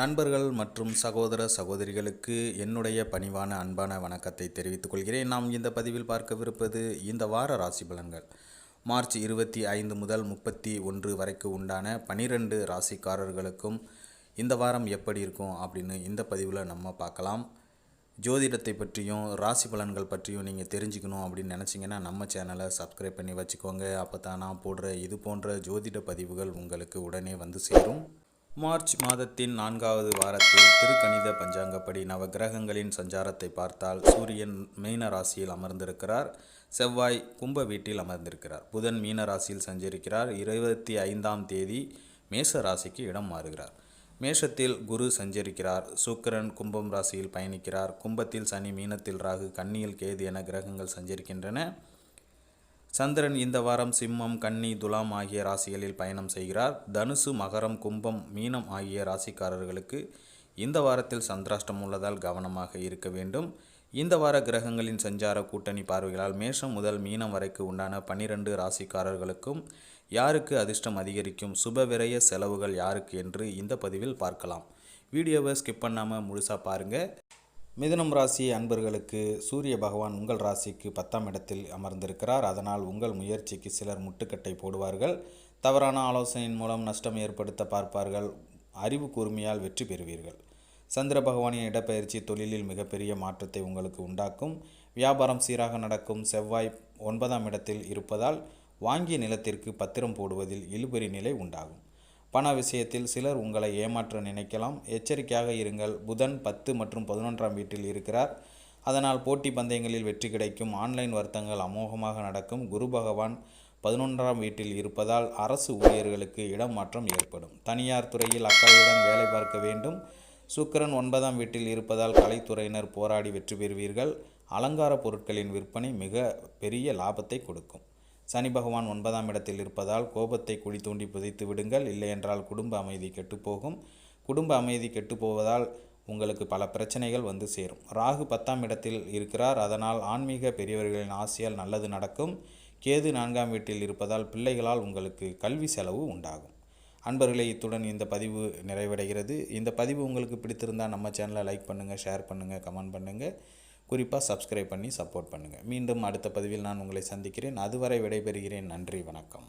நண்பர்கள் மற்றும் சகோதர சகோதரிகளுக்கு என்னுடைய பணிவான அன்பான வணக்கத்தை தெரிவித்துக் கொள்கிறேன். நாம் இந்த பதிவில் பார்க்கவிருப்பது இந்த வார ராசி பலன்கள். மார்ச் இருபத்தி ஐந்து முதல் முப்பத்தி ஒன்று வரைக்கு உண்டான பனிரெண்டு ராசிக்காரர்களுக்கும் இந்த வாரம் எப்படி இருக்கும் அப்படின்னு இந்த பதிவில் நம்ம பார்க்கலாம். ஜோதிடத்தை பற்றியும் ராசி பலன்கள் பற்றியும் நீங்கள் தெரிஞ்சுக்கணும் அப்படின்னு நினச்சிங்கன்னா நம்ம சேனலை சப்ஸ்கிரைப் பண்ணி வச்சுக்கோங்க. அப்போ தான் நான் போடுற இது போன்ற ஜோதிட பதிவுகள் உங்களுக்கு உடனே வந்து சேரும். மார்ச் மாதத்தின் நான்காவது வாரத்தில் திருக்கணித பஞ்சாங்கப்படி நவ கிரகங்களின் சஞ்சாரத்தை பார்த்தால் சூரியன் மீன ராசியில் அமர்ந்திருக்கிறார். செவ்வாய் கும்ப வீட்டில் அமர்ந்திருக்கிறார். புதன் மீன ராசியில் சஞ்சரிக்கிறார். இருபத்தி ஐந்தாம் தேதி மேச ராசிக்கு இடம் மாறுகிறார். மேஷத்தில் குரு சஞ்சரிக்கிறார். சுக்கிரன் கும்பம் ராசியில் பயணிக்கிறார். கும்பத்தில் சனி மீனத்தில் ராகு கன்னியில் கேது என கிரகங்கள் சஞ்சரிக்கின்றன. சந்திரன் இந்த வாரம் சிம்மம் கன்னி துலாம் ஆகிய ராசிகளில் பயணம் செய்கிறார். தனுசு மகரம் கும்பம் மீனம் ஆகிய ராசிக்காரர்களுக்கு இந்த வாரத்தில் சந்திராஷ்டம் உள்ளதால் கவனமாக இருக்க வேண்டும். இந்த வார கிரகங்களின் சஞ்சார கூட்டணி பார்வைகளால் மேஷம் முதல் மீனம் வரைக்கு உண்டான பனிரெண்டு ராசிக்காரர்களுக்கும் யாருக்கு அதிர்ஷ்டம் அதிகரிக்கும் சுப விரய செலவுகள் யாருக்கு என்று இந்த பதிவில் பார்க்கலாம். வீடியோவை ஸ்கிப் பண்ணாமல் முழுசாக பாருங்கள் மிதுனம் ராசி அன்பர்களுக்கு சூரிய பகவான் உங்கள் ராசிக்கு பத்தாம் இடத்தில் அமர்ந்திருக்கிறார். அதனால் உங்கள் முயற்சிக்கு சிலர் முட்டுக்கட்டை போடுவார்கள். தவறான ஆலோசனையின் மூலம் நஷ்டம் ஏற்படுத்த பார்ப்பார்கள். அறிவு கூர்மையால் வெற்றி பெறுவீர்கள். சந்திர பகவானின் இடப்பெயர்ச்சி தொழிலில் மிகப்பெரிய மாற்றத்தை உங்களுக்கு உண்டாக்கும். வியாபாரம் சீராக நடக்கும். செவ்வாய் ஒன்பதாம் இடத்தில் இருப்பதால் வாங்கிய நிலத்திற்கு பத்திரம் போடுவதில் இழுபறி நிலை உண்டாகும். பண விஷயத்தில் சிலர் உங்களை ஏமாற்ற நினைக்கலாம். எச்சரிக்கையாக இருங்கள். புதன் பத்து மற்றும் பதினொன்றாம் வீட்டில் இருக்கிறார். அதனால் போட்டி பந்தயங்களில் வெற்றி கிடைக்கும். ஆன்லைன் வர்த்தகங்கள் அமோகமாக நடக்கும். குரு பகவான் பதினொன்றாம் வீட்டில் இருப்பதால் அரசு ஊழியர்களுக்கு இடம் மாற்றம் ஏற்படும். தனியார் துறையில் அக்கறையுடன் வேலை பார்க்க வேண்டும். சுக்கிரன் ஒன்பதாம் வீட்டில் இருப்பதால் கலைத்துறையினர் போராடி வெற்றி பெறுவீர்கள். அலங்கார பொருட்களின் விற்பனை மிக பெரிய லாபத்தை கொடுக்கும். சனி பகவான் ஒன்பதாம் இடத்தில் இருப்பதால் கோபத்தை குழி தூண்டி புதைத்து விடுங்கள். இல்லையென்றால் குடும்ப அமைதி கெட்டுப்போகும். குடும்ப அமைதி கெட்டுப்போவதால் உங்களுக்கு பல பிரச்சனைகள் வந்து சேரும். ராகு பத்தாம் இடத்தில் இருக்கிறார். அதனால் ஆன்மீக பெரியவர்களின் ஆசையால் நல்லது நடக்கும். கேது நான்காம் வீட்டில் இருப்பதால் பிள்ளைகளால் உங்களுக்கு கல்வி செலவு உண்டாகும். அன்பர்களே இத்துடன் இந்த பதிவு நிறைவடைகிறது. இந்த பதிவு உங்களுக்கு பிடித்திருந்தால் நம்ம சேனலை லைக் பண்ணுங்கள் ஷேர் பண்ணுங்கள் கமெண்ட் பண்ணுங்கள் குறிப்பாக சப்ஸ்கிரைப் பண்ணி சப்போர்ட் பண்ணுங்கள் மீண்டும் அடுத்த பதிவில் நான் உங்களை சந்திக்கிறேன். அதுவரை விடைபெறுகிறேன். நன்றி வணக்கம்.